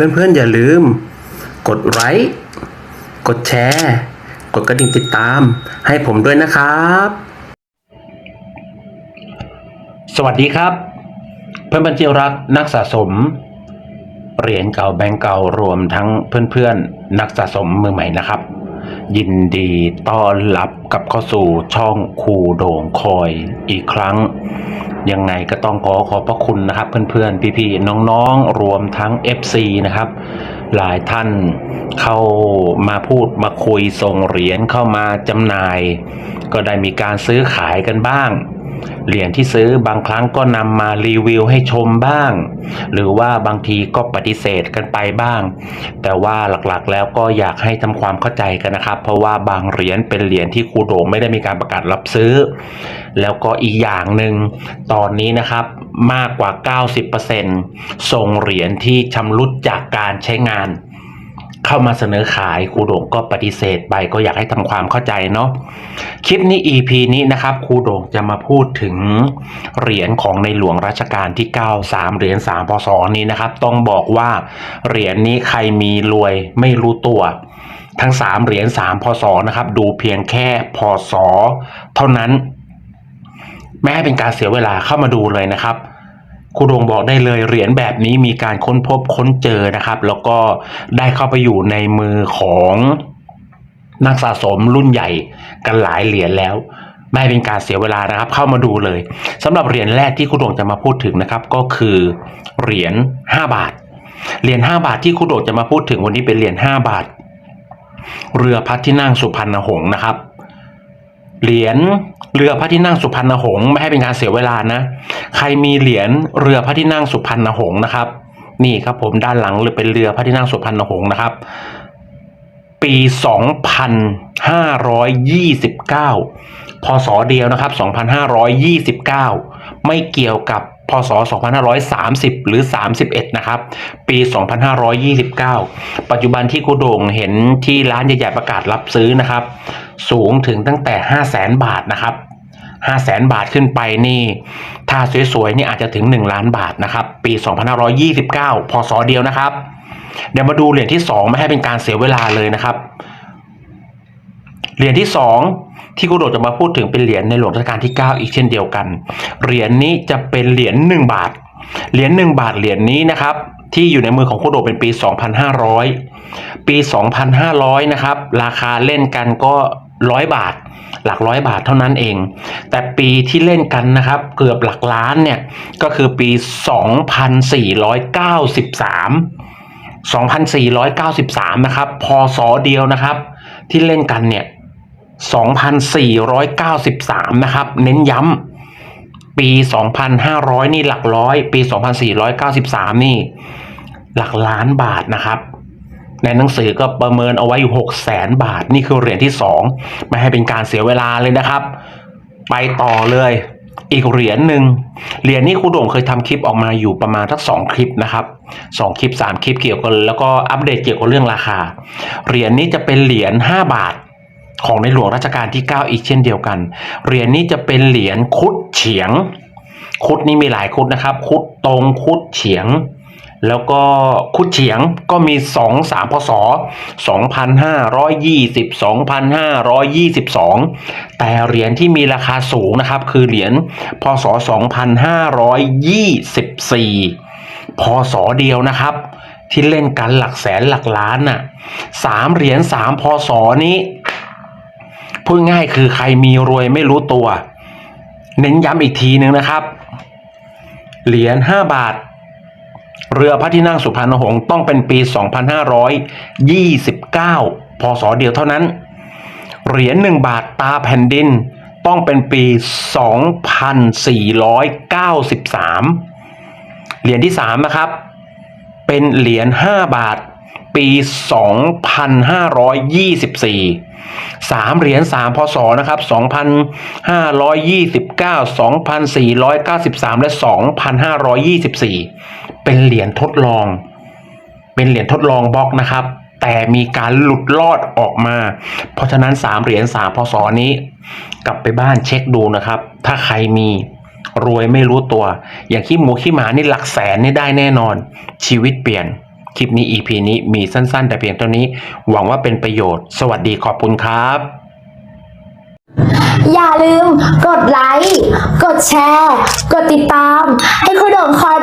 เพื่อนๆอย่าลืม กดไลค์กดแชร์ กดกระดิ่งติดตาม ให้ผมด้วยนะครับ สวัสดีครับ เพื่อนบัญชีรักนักสะสม เหรียญเก่าแบงก์เก่ารวมทั้งเพื่อนๆนักสะสมมือใหม่นะครับ ยินดีต้อนรับกับเข้าสู่ช่องคูโด่งคอยอีกครั้ง ยังไงก็ต้องขอขอบพระคุณนะครับ เพื่อนๆ พี่ๆ น้องๆ รวมทั้ง FC นะครับ หลายท่านเข้ามาพูดมาคุยส่งเหรียญเข้ามาจำหน่าย ก็ได้มีการซื้อขายกันบ้าง เหรียญที่ซื้อบางครั้งก็นำมารีวิวให้ชมบ้าง หรือว่าบางทีก็ปฏิเสธกันไปบ้าง แต่ว่าหลักๆแล้วก็อยากให้ทำความเข้าใจกันนะครับ เพราะว่าบางเหรียญเป็นเหรียญที่ครูโด่งไม่ได้มีการประกาศรับซื้อ แล้วก็อีกอย่างหนึ่งตอนนี้นะครับมากกว่า 90%ส่งเหรียญที่ชำรุดจากการใช้งาน เข้ามาเสนอขายครูโด่งก็ปฏิเสธไปก็อยากให้ทำความเข้าใจเนาะคลิปนี้ EP นี้นะครับครูโด่งจะมาพูดถึงเหรียญของในหลวงรัชกาลที่ 9 3 เหรียญ3พศนี้นะครับ ต้องบอกว่าเหรียญนี้ใครมีรวยไม่รู้ตัวทั้ง 3 เหรียญ3พศนะครับ ดูเพียงแค่พศเท่านั้น ไม่ให้เป็นการเสียเวลาเข้ามาดูเลยนะครับ ครูโดงบอกได้เลยเหรียญแบบนี้มีการค้นพบค้นเจอนะครับ แล้วก็ได้เข้าไปอยู่ในมือของนักสะสมรุ่นใหญ่กันหลายเหรียญแล้ว ไม่เป็นการเสียเวลานะครับ เข้ามาดูเลยสำหรับเหรียญแรกที่ครูโดงจะมาพูดถึงนะครับ ก็คือเหรียญ5บาทเหรียญ5บาทที่ครูโดงจะมาพูดถึงวันนี้เป็นเหรียญ5บาท เรือพระที่นั่งสุพรรณหงษ์นะครับ เหรียญเรือพระที่นั่งสุพรรณหงษ์ไม่ให้เป็นการเสียเวลานะ ใครมีเหรียญเรือพระที่นั่งสุพรรณหงษ์นะครับ นี่ครับผมด้านหลังหรือเป็นเรือพระที่นั่งสุพรรณหงษ์นะครับ ปี 2529 พศเดียวนะครับ 2529 ไม่เกี่ยวกับ พศ 2530 หรือ 31 นะครับ ปี 2529 ปัจจุบันที่กูโด่งเห็นที่ร้านใหญ่ๆประกาศรับซื้อนะครับ สูงถึงตั้งแต่ 5 0 0แสนบาทนะครับ5 0 0แสนบาทขึ้นไปนี่ ถ้าสวยๆนี่อาจจะถึง 1 ล้านบาทนะครับ ปี 2529 พศเดียวนะครับ เดี๋ยวมาดูเหรียญที่ 2 ไม่ให้เป็นการเสียเวลาเลยนะครับ เหรียญที่ 2 ที่กูโดดจะมาพูดถึงเป็นเหรียญในหลวงรัชกาลที่ 9 อีกเช่นเดียวกัน เหรียญนี้จะเป็นเหรียญ1บาท เหรียญ1บาทเหรียญนี้นะครับที่อยู่ในมือของกูโดเป็นปี 2500 ปี 2500 นะครับ ราคาเล่นกันก็ร้อยบาท หลักร้อยบาทเท่านั้นเอง แต่ปีที่เล่นกันนะครับเกือบหลักล้านเนี่ยก็คือปี 2493 2493 นะครับพศเดียวนะครับ ที่เล่นกันเนี่ย 2493 นะครับ เน้นย้ำปี 2500 นี่หลักร้อย ปี 2493 นี่ หลักล้านบาทนะครับ ในหนังสือก็ประเมินเอาไว้อยู่ 6 0แสนบาท นี่คือเหรียญที่ 2 ไม่ให้เป็นการเสียเวลาเลยนะครับ ไปต่อเลยอีกเหรียญหนึ่งเหรียญนี้ครูโด่งเคยทำคลิปออกมาอยู่ประมาณทักสองคลิปนะครับสองคลิปสามคลิปเกี่ยวกันแล้วก็อัปเดตเกี่ยวกับเรื่องราคา เหรียญนี้จะเป็นเหรียญ5บาท ของในหลวงรัชกาลที่ 9 อีกเช่นเดียวกัน เหรียญนี้จะเป็นเหรียญคุดเฉียง คุดนี้มีหลายคุดนะครับ คุดตรงคุดเฉียง แล้วก็คุดเฉียงก็มี 2 3พศ2,520 2,522 แต่เหรียญที่มีราคาสูงนะครับ คือเหรียญพศ 2,524 พศเดียวนะครับ ที่เล่นกันหลักแสนหลักล้านน่ะสามเหรียญสามพศนี้ พูดง่ายคือใครมีรวยไม่รู้ตัว เน้นย้ำอีกทีหนึ่งนะครับ เหรียญ5บาท เรือพระที่นั่งสุพรรณหงษ์ต้องเป็นปี 2529 พศเดียวเท่านั้น เหรียญ1บาทตาแผ่นดินต้องเป็นปี 2493 เหรียญที่ 3 นะครับ เป็นเหรียญ5บาท ปี 2524 3เหรียญ3พศนะครับ2,529 2,493และ2,524เป็นเหรียญทดลอง เป็นเหรียญทดลองบล็อกนะครับ แต่มีการหลุดลอดออกมา เพราะฉะนั้น3เหรียญ3พศนี้ กลับไปบ้านเช็คดูนะครับ ถ้าใครมีรวยไม่รู้ตัว อย่างขี้หมูขี้หมานี่หลักแสนนี่ได้แน่นอน ชีวิตเปลี่ยน คลิปนี้ EP นี้มีสั้น ๆ แต่เพียงเท่านี้ หวังว่าเป็นประโยชน์ สวัสดีขอบคุณครับ อย่าลืมกดไลค์ กดแชร์ กดติดตาม ให้คุณโด่งคอย